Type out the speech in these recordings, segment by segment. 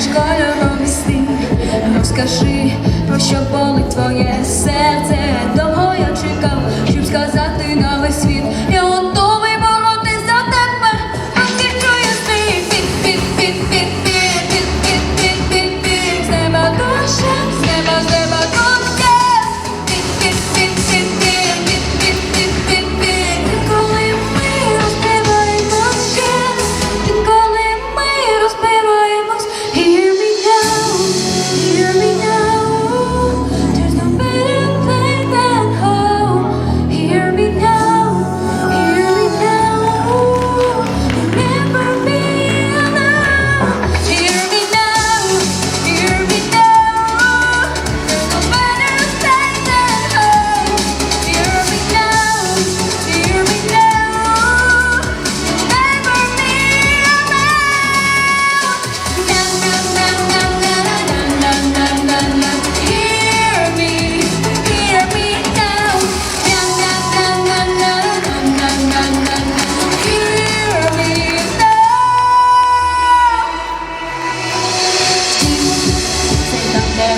кольором сни. Розкажи, про що болить твоє серце. Довго я чекав,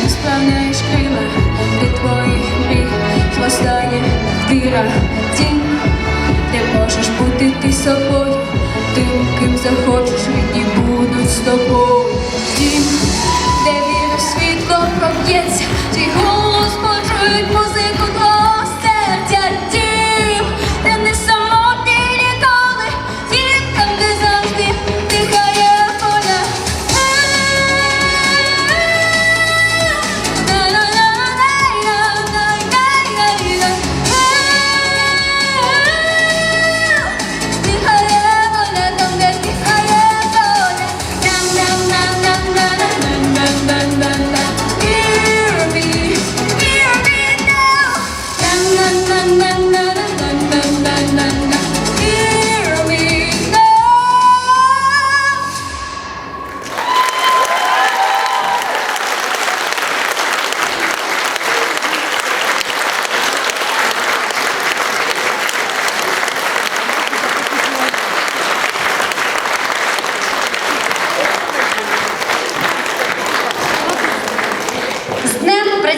не спланеш крила твоїх мрій хвостає дира тінь, де можеш бути ти собою.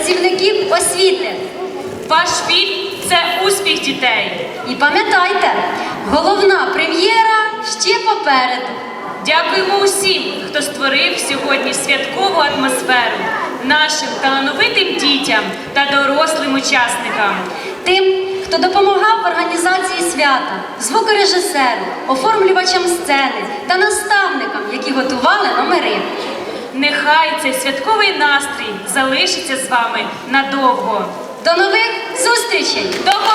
Працівників освіти. Ваш фільм це успіх дітей. І пам'ятайте, головна прем'єра ще попереду. Дякуємо усім, хто створив сьогодні святкову атмосферу нашим талановитим дітям та дорослим учасникам. Тим, хто допомагав в організації свята, звукорежисеру, оформлювачам сцени та наставникам, які готували номери. Нехай цей святковий настрій залишиться з вами надовго. До нових зустрічей! তখন